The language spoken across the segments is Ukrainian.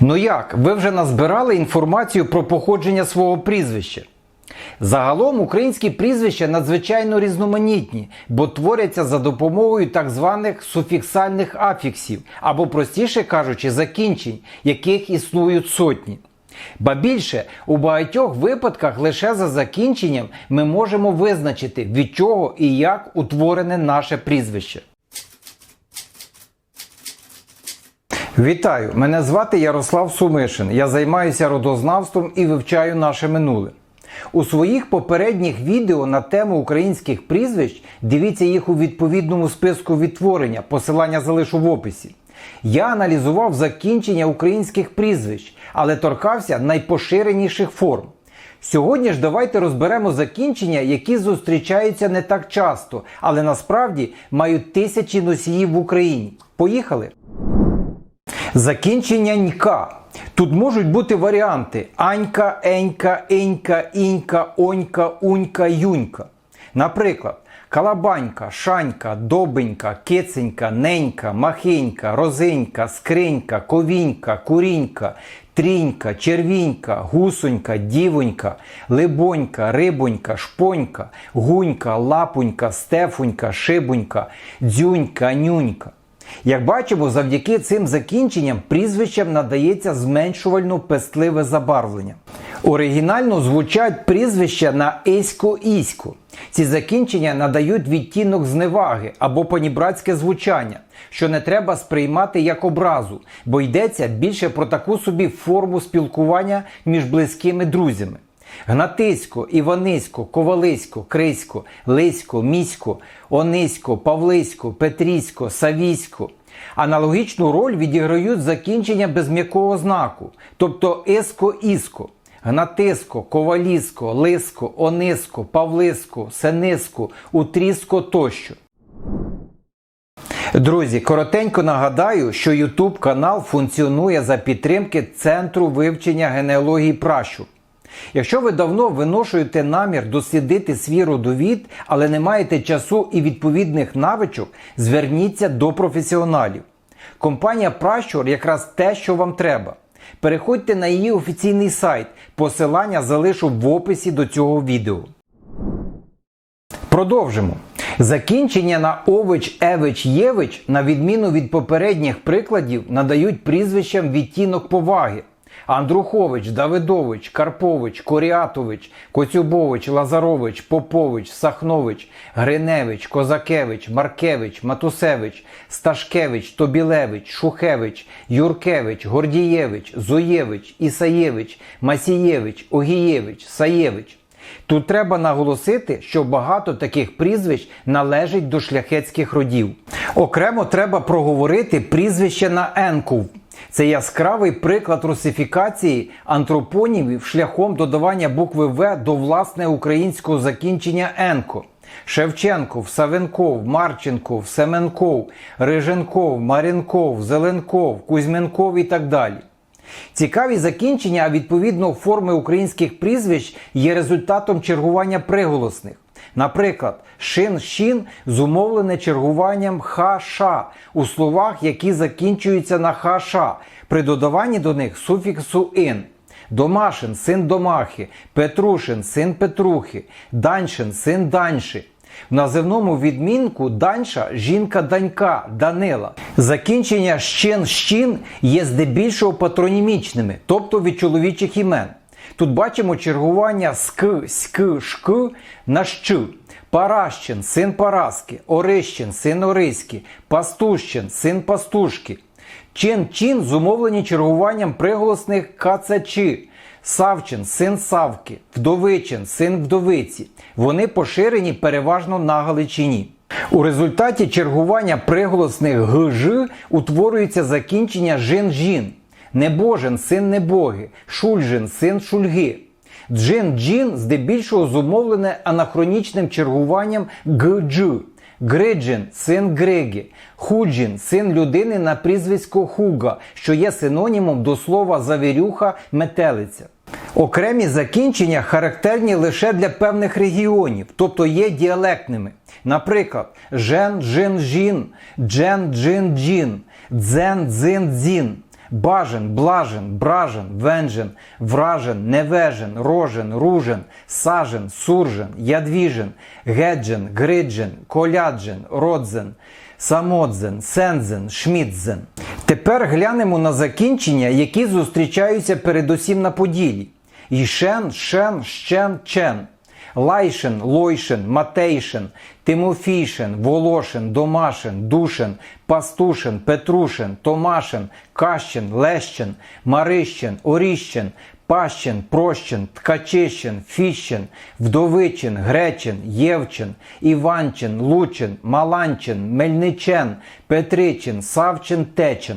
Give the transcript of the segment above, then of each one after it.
Ну як, ви вже назбирали інформацію про походження свого прізвища? Загалом українські прізвища надзвичайно різноманітні, бо творяться за допомогою так званих суфіксальних афіксів, або простіше кажучи, закінчень, яких існують сотні. Ба більше, у багатьох випадках лише за закінченням ми можемо визначити, від чого і як утворене наше прізвище. Вітаю! Мене звати Ярослав Сумишин. Я займаюся родознавством і вивчаю наше минуле. У своїх попередніх відео на тему українських прізвищ дивіться їх у відповідному списку відтворення, посилання залишу в описі. Я аналізував закінчення українських прізвищ, але торкався найпоширеніших форм. Сьогодні ж давайте розберемо закінчення, які зустрічаються не так часто, але насправді мають тисячі носіїв в Україні. Поїхали! Закінчення нька. Тут можуть бути варіанти Анька, Енька, Енька, Інька, Онька, Унька, Юнька. Наприклад, Калабанька, Шанька, Добенька, Киценька, Ненька, Махенька, Розенька, Скринька, Ковінька, Курінька, Трінька, Червінька, Гусонька, Дівонька, Либонька, Рибонька, Шпонька, Гунька, Лапонька, Стефонька, Шибонька, Дзюнька, Нюнька. Як бачимо, завдяки цим закінченням прізвищам надається зменшувально пестливе забарвлення. Оригінально звучать прізвища на ісько-ісько. Ці закінчення надають відтінок зневаги або панібратське звучання, що не треба сприймати як образу, бо йдеться більше про таку собі форму спілкування між близькими друзями. Гнатисько, Іванисько, Ковалисько, Крисько, Лисько, Місько, Онисько, Павлисько, Петрісько, Савісько. Аналогічну роль відіграють закінчення без м'якого знаку, тобто еско-іско. Гнатиско, коваліско, лиско, ониско, павлиско, сениско, утріско тощо. Друзі, коротенько нагадаю, що YouTube канал функціонує за підтримки Центру вивчення генеалогії пращур. Якщо ви давно виношуєте намір дослідити свій родовід, але не маєте часу і відповідних навичок, зверніться до професіоналів. Компанія Пращур якраз те, що вам треба. Переходьте на її офіційний сайт, посилання залишу в описі до цього відео. Продовжимо. Закінчення на ович, евич, євич, на відміну від попередніх прикладів, надають прізвищам відтінок поваги. Андрухович, Давидович, Карпович, Коріатович, Коцюбович, Лазарович, Попович, Сахнович, Гриневич, Козакевич, Маркевич, Матусевич, Сташкевич, Тобілевич, Шухевич, Юркевич, Гордієвич, Зоєвич, Ісаєвич, Масієвич, Огієвич, Саєвич. Тут треба наголосити, що багато таких прізвищ належить до шляхетських родів. Окремо треба проговорити прізвище на енкув. Це яскравий приклад русифікації антропонімів шляхом додавання букви В до власне українського закінчення енко. Шевченков, Савенков, Марченков, Семенков, Риженков, Маренков, Зеленков, Кузьменков і так далі. Цікаві закінчення, а відповідно форми українських прізвищ є результатом чергування приголосних. Наприклад, шин-шін зумовлене чергуванням ха-ша у словах, які закінчуються на ха-ша, при додаванні до них суфіксу ин. Домашин син Домахи, Петрушин син Петрухи, Даншин син Данши. В називному відмінку данша жінка данька Данила. Закінчення щен-щін є здебільшого патронімічними, тобто від чоловічих імен. Тут бачимо чергування СК, СК, ШК на щ. Паращин, син Параски, Орищин, син Ориськи, Пастущин, син Пастушки. Чин-чин зумовлені чергуванням приголосних кацачи. Савчин, син Савки, Вдовичин, син Вдовиці. Вони поширені переважно на Галичині. У результаті чергування приголосних гж утворюється закінчення жин-жін. Небожен, син небоги, Шульжин, син Шульги. Джин-джін здебільшого зумовлене анахронічним чергуванням гдж. Гриджин син Григи, Худжін син людини на прізвисько Хуга, що є синонімом до слова завірюха метелиця. Окремі закінчення характерні лише для певних регіонів, тобто є діалектними. Наприклад, жен, жин, жін, бажен, блажен, бражен, венжен, вражен, невежен, рожен, ружен, сажен, суржен, ядвіжен, геджен, гриджен, коляджен, родзен, самодзен, сензен, шмідзен. Тепер глянемо на закінчення, які зустрічаються передусім на поділі. Ішен, шен, щен, чен. Лайшин, Лойшин, Матейшин, Тимофійшин, Волошин, Домашин, Душин, Пастушин, Петрушин, Томашин, Кащин, Лещин, Марищин, Оріщин, Пащин, Прощин, Ткачищин, Фіщин, Вдовичин, Гречин, Євчин, Іванчин, Лучин, Маланчин, Мельничен, Петричин, Савчин, Течин.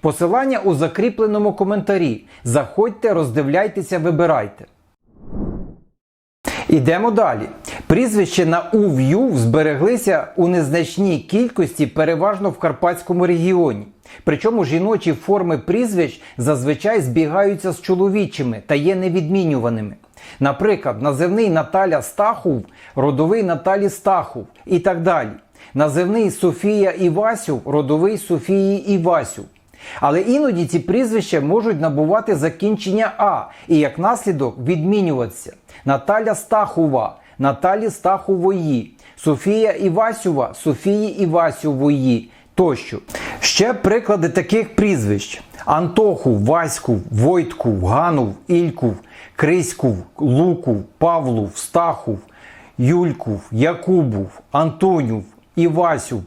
Посилання у закріпленому коментарі. Заходьте, роздивляйтеся, вибирайте. Ідемо далі. Прізвища на УВЮ збереглися у незначній кількості, переважно в Карпатському регіоні. Причому жіночі форми прізвищ зазвичай збігаються з чоловічими та є невідмінюваними. Наприклад, називний Наталя Стахов, родовий Наталі Стахов і так далі. Називний Софія Івасюв, родовий Софії Івасюв. Але іноді ці прізвища можуть набувати закінчення А і як наслідок відмінюватися. Наталя Стахова, Наталі Стахової, Софія Івасюва, Софії Івасювої тощо. Ще приклади таких прізвищ: Антоху, Ваську, Войтку, Ганув, Ількув, Криськув, Лукув, Павлув, Стахув, Юлькув, Якубув, Антонюв, Івасюв.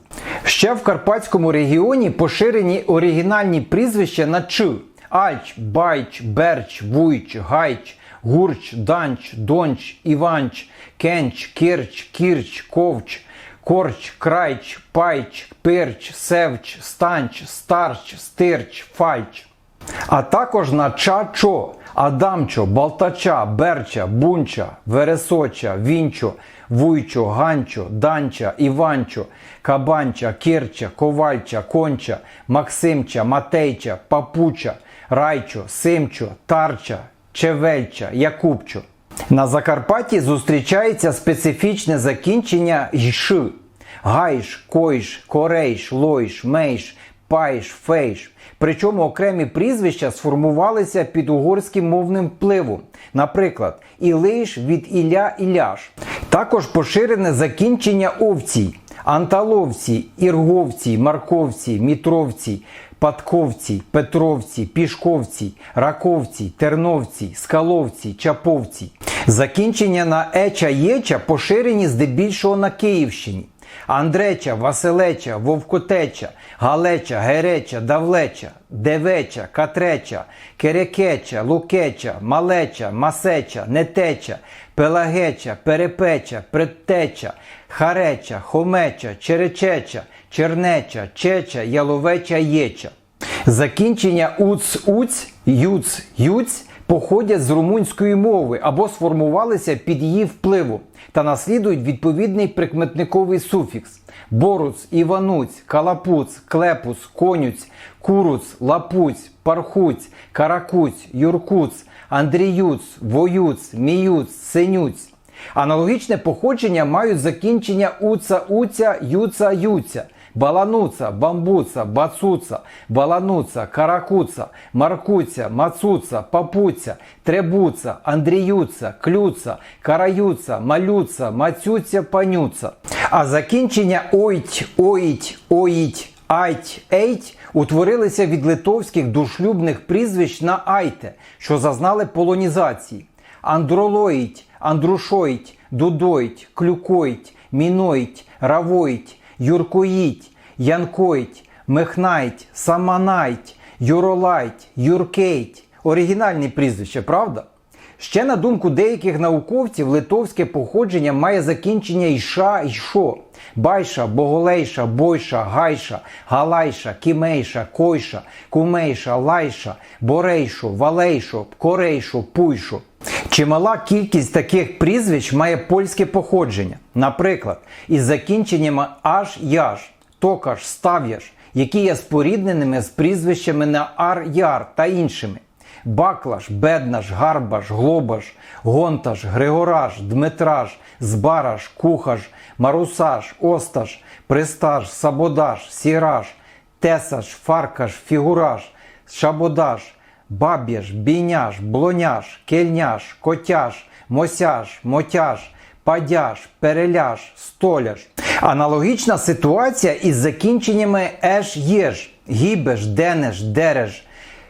Ще в Карпатському регіоні поширені оригінальні прізвища на Ч. Альч, Байч, Берч, Вуйч, Гайч, Гурч, Данч, Донч, Іванч, Кенч, Кирч, Кірч, Ковч, Корч, Крайч, Пайч, Пирч, Севч, Станч, Старч, Стирч, Фальч. А також на Ча-Чо, Адамчо, Балтача, Берча, Бунча, Вересоча, Вінчо, Вуйчо, Ганчо, Данча, Іванчо, Кабанча, Кирча, Ковальча, Конча, Максимча, Матейча, Папуча, Райчо, Симчо, Тарча, Чевельча, Якубчо. На Закарпатті зустрічається специфічне закінчення «йш». Гайш, койш, корейш, лойш, мейш, пайш, фейш. Причому окремі прізвища сформувалися під угорським мовним впливом. Наприклад, Ілиш від Ілля Іляш. Також поширене закінчення овцій. Анталовці, Ірговці, Марковці, Мітровці, Патковці, Петровці, Пішковці, Раковці, Терновці, Скаловці, Чаповці. Закінчення на еча єча поширені здебільшого на Київщині. Андреча, Василеча, Вовкотеча, Галеча, Гереча, Давлеча, Девеча, Катреча, Керекеча, Лукеча, Малеча, Масеча, Нетеча, Пелагеча, Перепеча, Предтеча, Хареча, Хомеча, Черечеча, Чернеча, Чеча, Яловеча, Єча. Закінчення уц-уць, юц-юць походять з румунської мови або сформувалися під її впливом та наслідують відповідний прикметниковий суфікс: боруц, івануць, калапуц, клепус, конюць, куруц, лапуць, пархуць, каракуць, юркуц, андріюц, воюц, міюц, синюць. Аналогічне походження мають закінчення уца-уця, юца-юця. Балануца, бамбуца, бацуца, балануца, каракуца, маркуця, мацуца, папуця, требуца, андріюца, клюца, караюца, малюца, мацюця, панюца. А закінчення ойть, оїть, оїть, айть, ейть утворилися від литовських дошлюбних прізвищ на айте, що зазнали полонізації. Андролоїть, андрушоїть, дудоїть, клюкоїть, міноїть, равоїть, юркоїть, янкоїть, мехнайть, саманайть, юролайть, юркейть. Оригінальні прізвища, правда? Ще на думку деяких науковців, литовське походження має закінчення іша ішо. Байша, Боголейша, Бойша, Гайша, Галайша, Кімейша, Койша, Кумейша, Лайша, Борейшо, Валейшо, Корейшо, Пуйшо. Чимала кількість таких прізвищ має польське походження. Наприклад, із закінченнями аж яж, токаш, став'яш, які є спорідненими з прізвищами на ар-яр та іншими. Баклаш, Беднаш, Гарбаш, Глобаш, Гонташ, Григораш, Дмитраш, Збараш, Кухаш, Марусаш, Осташ, Присташ, Сабодаш, Сіраш, Тесаш, Фаркаш, Фігураш, Шабодаш, Баб'єш, Бійняш, Блоняш, Кельняш, Котяш, Мосяш, Мотяш, Падяш, Переляш, Столяш. Аналогічна ситуація із закінченнями еш єж, гібеш, денеш, дереш,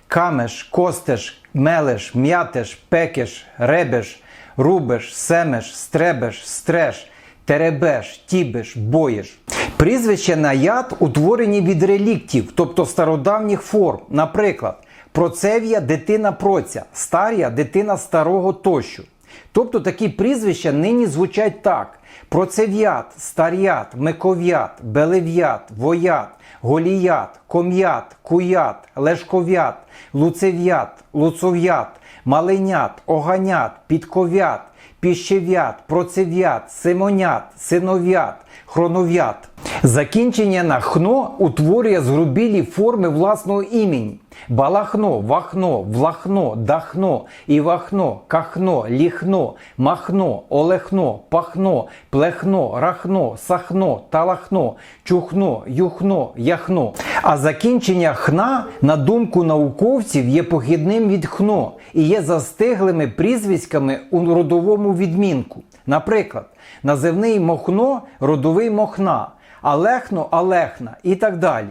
камеш, костеш, мелеш, м'ятеш, пекеш, ребеш, рубеш, семеш, стребеш, стреш, теребеш, тібеш, боєш. Прізвища на яд утворені від реліктів, тобто стародавніх форм. Наприклад, Процевія дитина проця, старія дитина старого тощо. Тобто такі прізвища нині звучать так: Процев'ят, Стар'ят, Миков'ят, Белев'ят, Воят, Голіят, Ком'ят, Куят, Лешков'ят, Луцев'ят, Луцов'ят, Маленят, Оганят, Підков'ят, Піщев'ят, Процев'ят, Симонят, Синов'ят, Хронов'ят. Закінчення на хно утворює згрубілі форми власного імені. Балахно, вахно, влахно, дахно, івахно, кахно, ліхно, махно, олехно, пахно, плехно, рахно, сахно, талахно, чухно, юхно, яхно. А закінчення хна, на думку науковців, є похідним від хно і є застиглими прізвиськами у родовому відмінку. Наприклад, називний мохно, родовий мохна, алехно, алехна і так далі.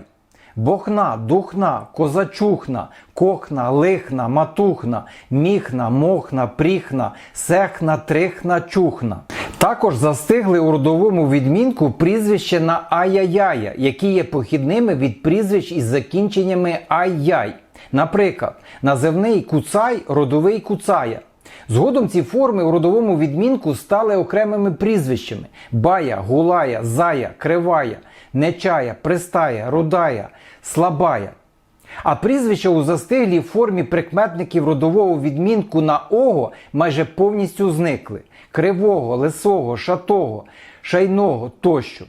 Бохна, духна, козачухна, кохна, лихна, матухна, міхна, мохна, пріхна, сехна, трихна, чухна. Також застигли у родовому відмінку прізвище на ая-яя, які є похідними від прізвищ із закінченнями ай-яй. Наприклад, називний куцай, родовий куцая. Згодом ці форми у родовому відмінку стали окремими прізвищами: бая, гулая, зая, кривая, нечая, пристая, рудая, слабая. А прізвища у застиглій формі прикметників родового відмінку на ого майже повністю зникли: кривого, лисого, шатого, шайного тощо.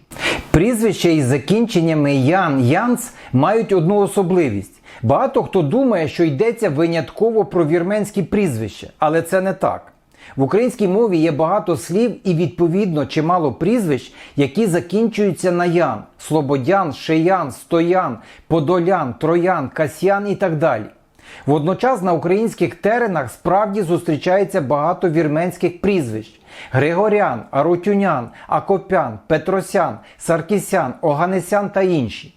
Прізвища із закінченнями Ян Янц мають одну особливість. Багато хто думає, що йдеться винятково про вірменські прізвища, але це не так. В українській мові є багато слів і відповідно чимало прізвищ, які закінчуються на ян: Слободян, Шиян, Стоян, Подолян, Троян, Касьян і так далі. Водночас на українських теренах справді зустрічається багато вірменських прізвищ: Григорян, Арутюнян, Акопян, Петросян, Саркісян, Оганесян та інші.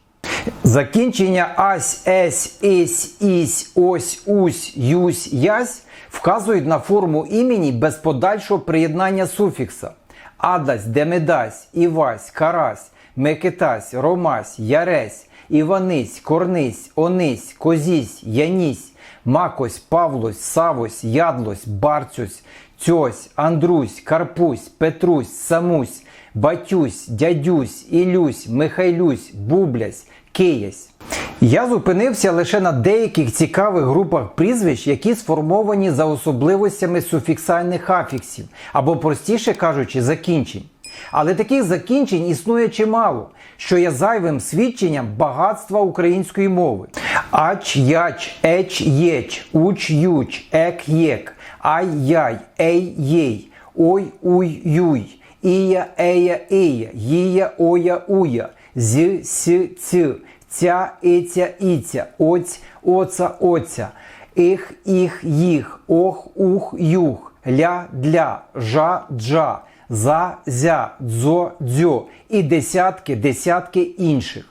Закінчення ась, есь, ісь, ісь, ось, усь, юсь, ясь вказують на форму імені без подальшого приєднання суфікса. Адась, Демидась, Івась, Карась, Микитась, Ромась, Яресь, Іванись, Корнись, Онись, Козісь, Янісь, Макось, Павлось, Савось, Ядлось, Барцюсь, Цьось, Андрусь, Карпусь, Петрусь, Самусь, Батюсь, Дядюсь, Ілюсь, Михайлюсь, Бублясь, Киясь. Я зупинився лише на деяких цікавих групах прізвищ, які сформовані за особливостями суфіксальних афіксів, або, простіше кажучи, закінчень. Але таких закінчень існує чимало, що є зайвим свідченням багатства української мови. Ач, яч, еч, єч, уч, юч, ек, єк, ай, яй, ей, єй, ой, уй, юй, ія, ея, ія, їя, оя, уя, з, с, ц, ця, іця, іця, оць, оца, оця, іх, їх, їх, ох, ух, юх, ля, для, жа, джа, за, зя, дзо, дзьо і десятки, десятки інших.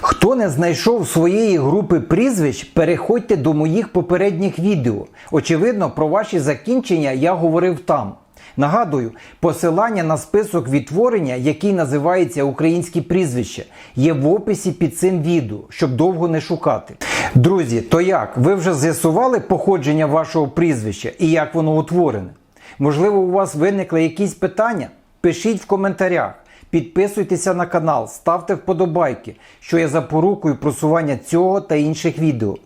Хто не знайшов своєї групи прізвищ, переходьте до моїх попередніх відео. Очевидно, про ваші закінчення я говорив там. Нагадую, посилання на список відтворення, який називається Українські прізвища, є в описі під цим відео, щоб довго не шукати. Друзі, то як? Ви вже з'ясували походження вашого прізвища і як воно утворене? Можливо, у вас виникли якісь питання? Пишіть в коментарях. Підписуйтеся на канал, ставте вподобайки, що є запорукою просування цього та інших відео.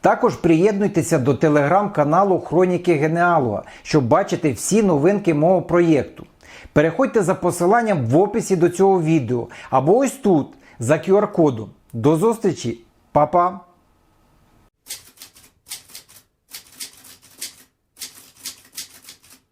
Також приєднуйтеся до телеграм-каналу Хроніки Генеалога, щоб бачити всі новинки мого проєкту. Переходьте за посиланням в описі до цього відео або ось тут за QR-кодом. До зустрічі, Па-па!